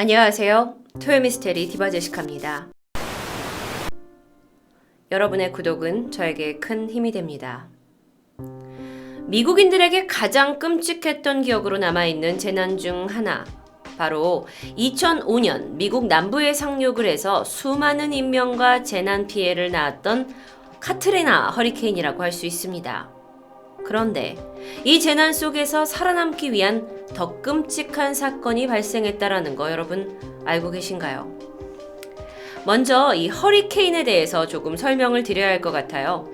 안녕하세요. 토요미스테리 디바제시카입니다. 여러분의 구독은 저에게 큰 힘이 됩니다. 미국인들에게 가장 끔찍했던 기억으로 남아있는 재난 중 하나. 바로 2005년 미국 남부에 상륙을 해서 수많은 인명과 재난 피해를 낳았던 카트리나 허리케인이라고 할 수 있습니다. 그런데 이 재난 속에서 살아남기 위한 더 끔찍한 사건이 발생했다라는 거 여러분 알고 계신가요? 먼저 이 허리케인에 대해서 조금 설명을 드려야 할 것 같아요.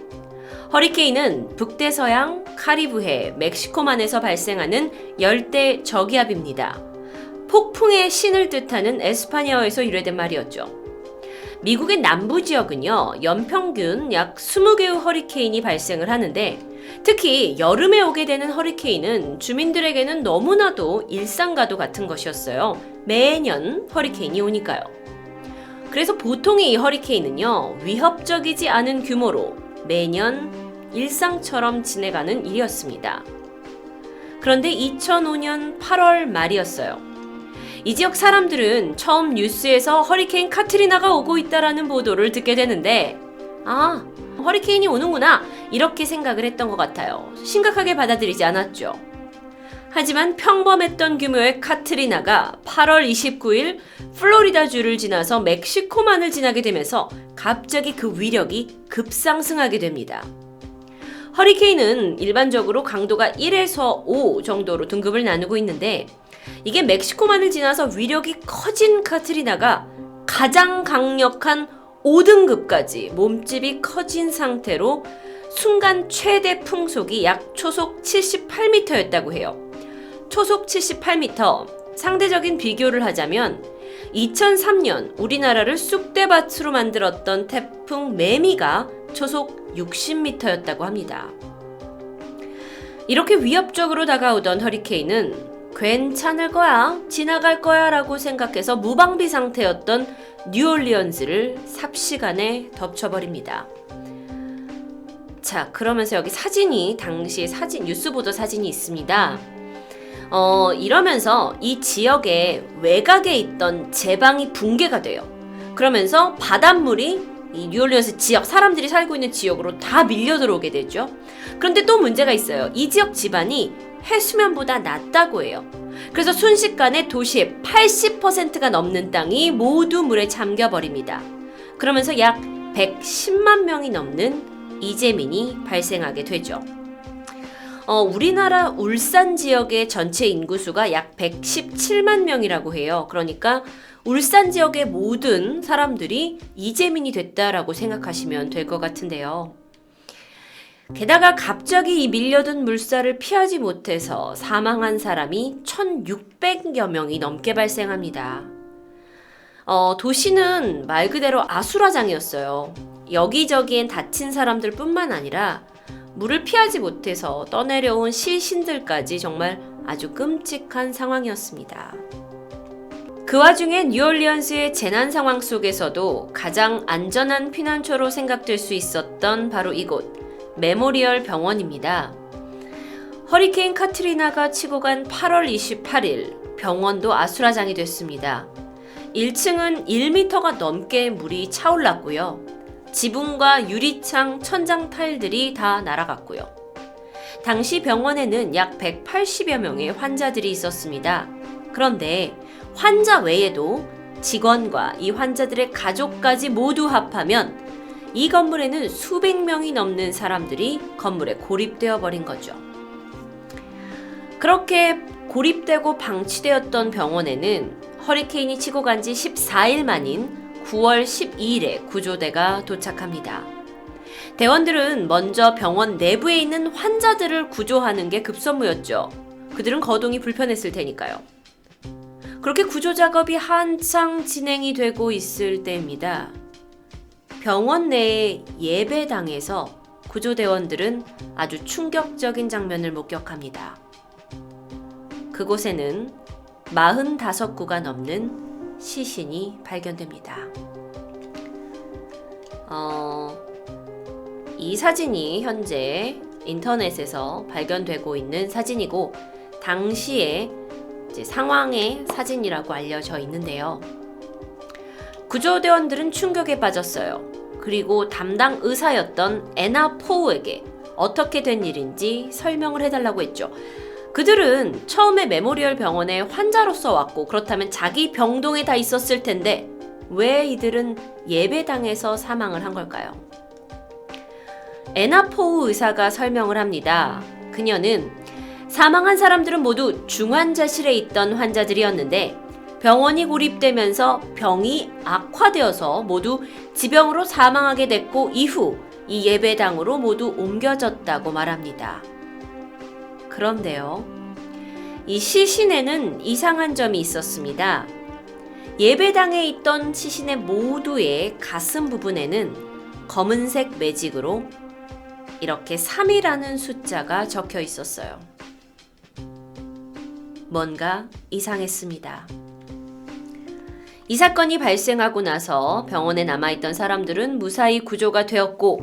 허리케인은 북대서양 카리브해 멕시코만에서 발생하는 열대 저기압입니다. 폭풍의 신을 뜻하는 에스파니어에서 유래된 말이었죠. 미국의 남부 지역은요, 연평균 약 20개의 허리케인이 발생을 하는데, 특히 여름에 오게 되는 허리케인은 주민들에게는 너무나도 일상과도 같은 것이었어요. 매년 허리케인이 오니까요. 그래서 보통의 이 허리케인은요, 위협적이지 않은 규모로 매년 일상처럼 지내가는 일이었습니다. 그런데 2005년 8월 말이었어요. 이 지역 사람들은 처음 뉴스에서 허리케인 카트리나가 오고 있다라는 보도를 듣게 되는데, 아, 허리케인이 오는구나. 이렇게 생각을 했던 것 같아요. 심각하게 받아들이지 않았죠. 하지만 평범했던 규모의 카트리나가 8월 29일 플로리다주를 지나서 멕시코만을 지나게 되면서 갑자기 그 위력이 급상승하게 됩니다. 허리케인은 일반적으로 강도가 1에서 5 정도로 등급을 나누고 있는데 이게 멕시코만을 지나서 위력이 커진 카트리나가 가장 강력한 5등급까지 몸집이 커진 상태로 순간 최대 풍속이 약 초속 78m였다고 해요. 초속 78m. 상대적인 비교를 하자면 2003년 우리나라를 쑥대밭으로 만들었던 태풍 매미가 초속 60m였다고 합니다. 이렇게 위협적으로 다가오던 허리케인은 괜찮을 거야, 지나갈 거야 라고 생각해서 무방비 상태였던 뉴올리언즈를 삽시간에 덮쳐버립니다. 자, 그러면서 여기 사진이, 당시 사진, 뉴스 보도 사진이 있습니다. 어, 이러면서 이 지역의 외곽에 있던 제방이 붕괴가 돼요. 그러면서 바닷물이 이 뉴올리언스 지역, 사람들이 살고 있는 지역으로 다 밀려 들어오게 되죠. 그런데 또 문제가 있어요. 이 지역 지반이 해수면보다 낮다고 해요. 그래서 순식간에 도시의 80%가 넘는 땅이 모두 물에 잠겨버립니다. 그러면서 약 110만 명이 넘는 이재민이 발생하게 되죠. 어, 우리나라 울산 지역의 전체 인구수가 약 117만 명이라고 해요. 그러니까 울산 지역의 모든 사람들이 이재민이 됐다라고 생각하시면 될 것 같은데요. 게다가 갑자기 이 밀려든 물살을 피하지 못해서 사망한 사람이 1,600여 명이 넘게 발생합니다. 어, 도시는 말 그대로 아수라장이었어요. 여기저기엔 다친 사람들 뿐만 아니라 물을 피하지 못해서 떠내려온 시신들까지 정말 아주 끔찍한 상황이었습니다. 그 와중에 뉴올리언스의 재난 상황 속에서도 가장 안전한 피난처로 생각될 수 있었던 바로 이곳, 메모리얼 병원입니다. 허리케인 카트리나가 치고 간 8월 28일 병원도 아수라장이 됐습니다. 1층은 1m가 넘게 물이 차올랐고요. 지붕과 유리창, 천장 타일들이 다 날아갔고요. 당시 병원에는 약 180여 명의 환자들이 있었습니다. 그런데 환자 외에도 직원과 이 환자들의 가족까지 모두 합하면 이 건물에는 수백 명이 넘는 사람들이 건물에 고립되어 버린 거죠. 그렇게 고립되고 방치되었던 병원에는 허리케인이 치고 간 지 14일 만인 9월 12일에 구조대가 도착합니다. 대원들은 먼저 병원 내부에 있는 환자들을 구조하는 게 급선무였죠. 그들은 거동이 불편했을 테니까요. 그렇게 구조 작업이 한창 진행이 되고 있을 때입니다. 병원 내의 예배당에서 구조대원들은 아주 충격적인 장면을 목격합니다. 그곳에는 45구가 넘는 시신이 발견됩니다. 어, 이 사진이 현재 인터넷에서 발견되고 있는 사진이고, 이제 상황의 사진이라고 알려져 있는데요. 구조대원들은 충격에 빠졌어요. 그리고 담당 의사였던 애나 포우에게 어떻게 된 일인지 설명을 해달라고 했죠. 그들은 처음에 메모리얼 병원에 환자로서 왔고 그렇다면 자기 병동에 다 있었을 텐데 왜 이들은 예배당에서 사망을 한 걸까요? 애나 포우 의사가 설명을 합니다. 그녀는 사망한 사람들은 모두 중환자실에 있던 환자들이었는데 병원이 고립되면서 병이 악화되어서 모두 지병으로 사망하게 됐고 이후 이 예배당으로 모두 옮겨졌다고 말합니다. 그런데요. 이 시신에는 이상한 점이 있었습니다. 예배당에 있던 시신의 모두의 가슴 부분에는 검은색 매직으로 이렇게 3이라는 숫자가 적혀 있었어요. 뭔가 이상했습니다. 이 사건이 발생하고 나서 병원에 남아있던 사람들은 무사히 구조가 되었고,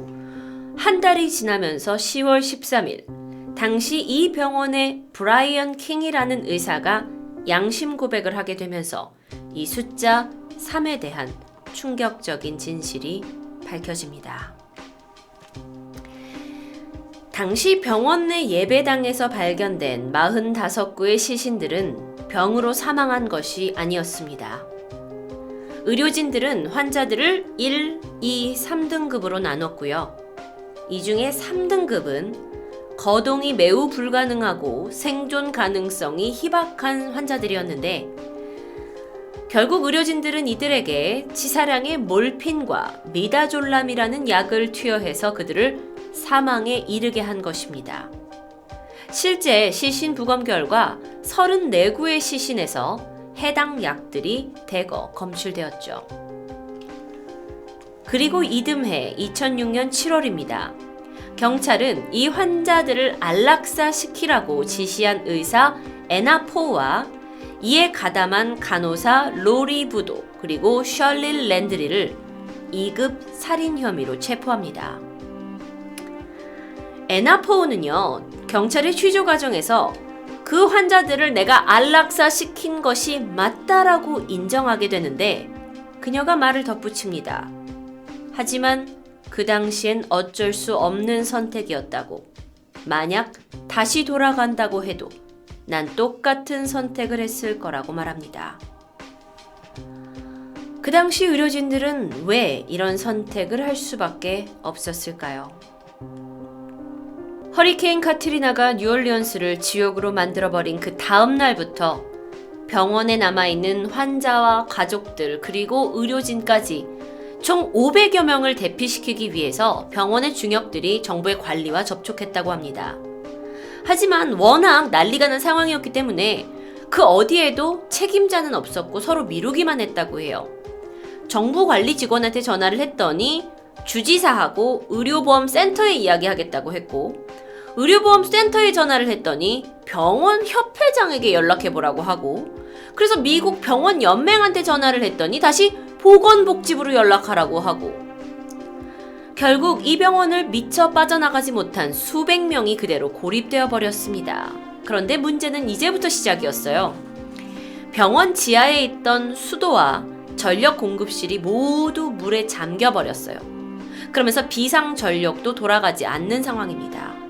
한 달이 지나면서 10월 13일, 당시 이 병원의 브라이언 킹이라는 의사가 양심 고백을 하게 되면서 이 숫자 3에 대한 충격적인 진실이 밝혀집니다. 당시 병원 내 예배당에서 발견된 45구의 시신들은 병으로 사망한 것이 아니었습니다. 의료진들은 환자들을 1, 2, 3등급으로 나눴고요. 이 중에 3등급은 거동이 매우 불가능하고 생존 가능성이 희박한 환자들이었는데 결국 의료진들은 이들에게 치사량의 몰핀과 미다졸람이라는 약을 투여해서 그들을 사망에 이르게 한 것입니다. 실제 시신 부검 결과 34구의 시신에서 해당 약들이 대거 검출되었죠. 그리고 이듬해 2006년 7월입니다. 경찰은 이 환자들을 안락사 시키라고 지시한 의사 에나포와 이에 가담한 간호사 로리 부도 그리고 셜릴 랜드리를 2급 살인 혐의로 체포합니다. 에나포우는요, 경찰의 취조 과정에서 그 환자들을 내가 안락사 시킨 것이 맞다라고 인정하게 되는데 그녀가 말을 덧붙입니다. 하지만 그 당시엔 어쩔 수 없는 선택이었다고. 만약 다시 돌아간다고 해도 난 똑같은 선택을 했을 거라고 말합니다. 그 당시 의료진들은 왜 이런 선택을 할 수밖에 없었을까요? 허리케인 카트리나가 뉴올리언스를 지옥으로 만들어버린 그 다음 날부터 병원에 남아있는 환자와 가족들 그리고 의료진까지 총 500여 명을 대피시키기 위해서 병원의 중역들이 정부의 관리와 접촉했다고 합니다. 하지만 워낙 난리가 난 상황이었기 때문에 그 어디에도 책임자는 없었고 서로 미루기만 했다고 해요. 정부 관리 직원한테 전화를 했더니 주지사하고 의료보험 센터에 이야기하겠다고 했고 의료보험 센터에 전화를 했더니 병원 협회장에게 연락해보라고 하고 그래서 미국 병원 연맹한테 전화를 했더니 다시 보건복지부로 연락하라고 하고 결국 이 병원을 미처 빠져나가지 못한 수백 명이 그대로 고립되어 버렸습니다. 그런데 문제는 이제부터 시작이었어요. 병원 지하에 있던 수도와 전력 공급실이 모두 물에 잠겨 버렸어요. 그러면서 비상 전력도 돌아가지 않는 상황입니다.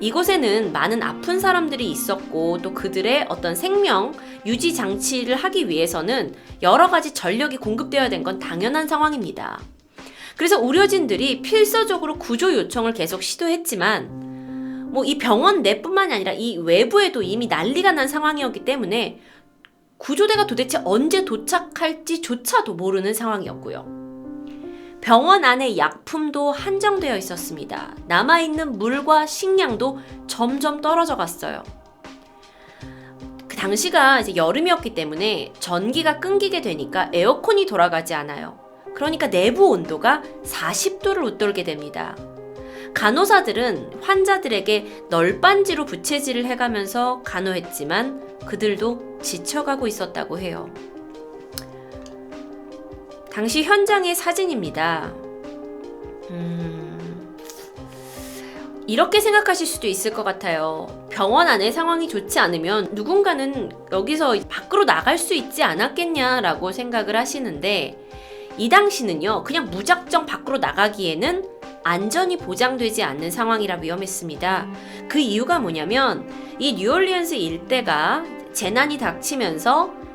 이곳에는 많은 아픈 사람들이 있었고 또 그들의 어떤 생명 유지 장치를 하기 위해서는 여러 가지 전력이 공급되어야 된 건 당연한 상황입니다. 그래서 의료진들이 필서적으로 구조 요청을 계속 시도했지만 뭐 이 병원 내뿐만이 아니라 이 외부에도 이미 난리가 난 상황이었기 때문에 구조대가 도대체 언제 도착할지조차도 모르는 상황이었고요. 병원 안에 약품도 한정되어 있었습니다. 남아있는 물과 식량도 점점 떨어져 갔어요. 그 당시가 이제 여름이었기 때문에 전기가 끊기게 되니까 에어컨이 돌아가지 않아요. 그러니까 내부 온도가 40도를 웃돌게 됩니다. 간호사들은 환자들에게 널빤지로 부채질을 해가면서 간호했지만 그들도 지쳐가고 있었다고 해요. 당시 현장의 사진입니다. 음, 이렇게 생각하실 수도 있을 것 같아요. 병원 안에 상황이 좋지 않으면 누군가는 여기서 밖으로 나갈 수 있지 않았겠냐라고 생각을 하시는데 이 당시는요, 그냥 무작정 밖으로 나가기에는 안전이 보장되지 않는 상황이라 위험했습니다. 그 이유가 뭐냐면 이 뉴올리언스 일대가 재난이 닥치면서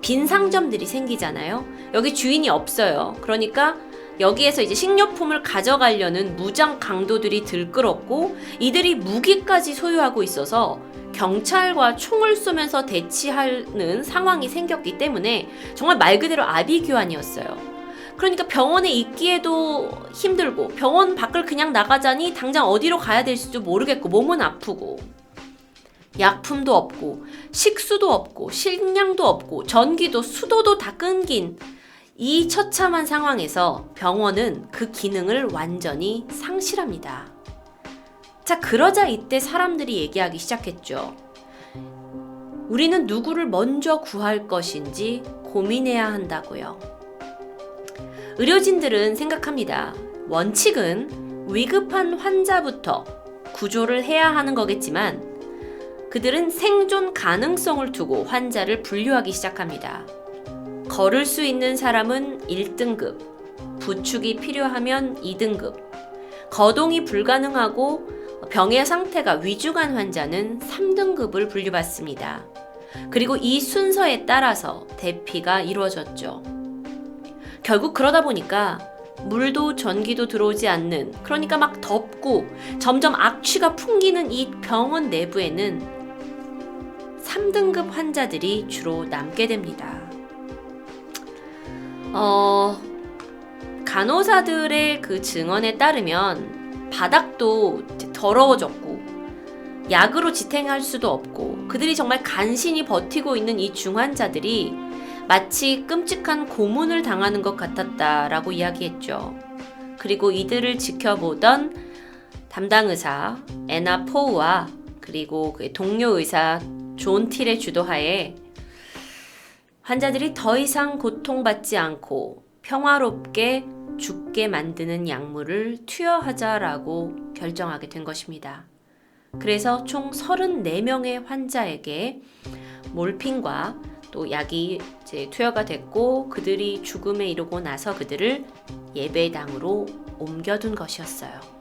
빈 상점들이 생기잖아요. 여기 주인이 없어요. 그러니까 여기에서 이제 식료품을 가져가려는 무장 강도들이 들끓었고 이들이 무기까지 소유하고 있어서 경찰과 총을 쏘면서 대치하는 상황이 생겼기 때문에 정말 말 그대로 아비규환이었어요. 그러니까 병원에 있기에도 힘들고 병원 밖을 그냥 나가자니 당장 어디로 가야 될지도 모르겠고 몸은 아프고 약품도 없고 식수도 없고 식량도 없고 전기도 수도도 다 끊긴 이 처참한 상황에서 병원은 그 기능을 완전히 상실합니다. 자, 그러자 이때 사람들이 얘기하기 시작했죠. 우리는 누구를 먼저 구할 것인지 고민해야 한다고요. 의료진들은 생각합니다. 원칙은 위급한 환자부터 구조를 해야 하는 거겠지만 그들은 생존 가능성을 두고 환자를 분류하기 시작합니다. 걸을 수 있는 사람은 1등급, 부축이 필요하면 2등급, 거동이 불가능하고 병의 상태가 위중한 환자는 3등급을 분류받습니다. 그리고 이 순서에 따라서 대피가 이루어졌죠. 결국 그러다 보니까 물도 전기도 들어오지 않는 그러니까 막 덥고 점점 악취가 풍기는 이 병원 내부에는 3등급 환자들이 주로 남게 됩니다. 어, 간호사들의 그 증언에 따르면 바닥도 더러워졌고 약으로 지탱할 수도 없고 그들이 정말 간신히 버티고 있는 이 중환자들이 마치 끔찍한 고문을 당하는 것 같았다라고 이야기했죠. 그리고 이들을 지켜보던 담당 의사 에나 포우와 그리고 그 동료 의사 존 틸의 주도하에 환자들이 더 이상 고통받지 않고 평화롭게 죽게 만드는 약물을 투여하자라고 결정하게 된 것입니다. 그래서 총 34명의 환자에게 몰핀과 또 약이 투여가 됐고 그들이 죽음에 이르고 나서 그들을 예배당으로 옮겨둔 것이었어요.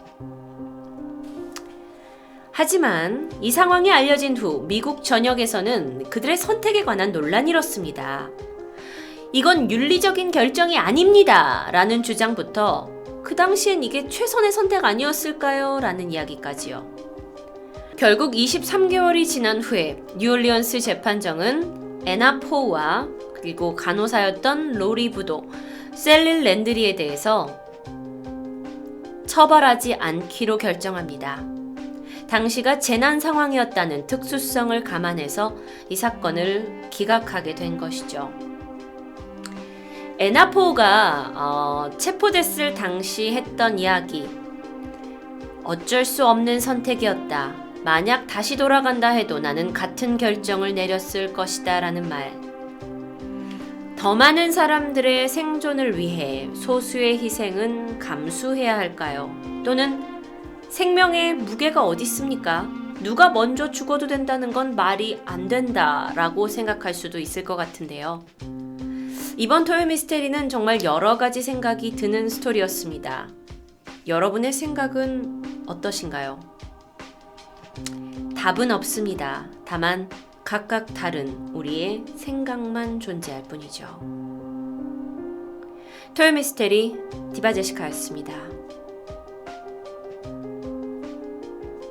하지만 이 상황이 알려진 후 미국 전역에서는 그들의 선택에 관한 논란이 일었습니다. 이건 윤리적인 결정이 아닙니다. 라는 주장부터 그 당시엔 이게 최선의 선택 아니었을까요? 라는 이야기까지요. 결국 23개월이 지난 후에 뉴올리언스 재판정은 에나 포우와 그리고 간호사였던 로리 부도 셀릴 랜드리에 대해서 처벌하지 않기로 결정합니다. 당시가 재난 상황이었다는 특수성을 감안해서 이 사건을 기각하게 된 것이죠. 에나포가 어, 체포됐을 당시 했던 이야기. 어쩔 수 없는 선택이었다. 만약 다시 돌아간다 해도 나는 같은 결정을 내렸을 것이다. 라는 말. 더 많은 사람들의 생존을 위해 소수의 희생은 감수해야 할까요? 또는 생명의 무게가 어디 있습니까? 누가 먼저 죽어도 된다는 건 말이 안 된다라고 생각할 수도 있을 것 같은데요. 이번 토요 미스테리는 정말 여러 가지 생각이 드는 스토리였습니다. 여러분의 생각은 어떠신가요? 답은 없습니다. 다만 각각 다른 우리의 생각만 존재할 뿐이죠. 토요 미스테리 디바 제시카였습니다.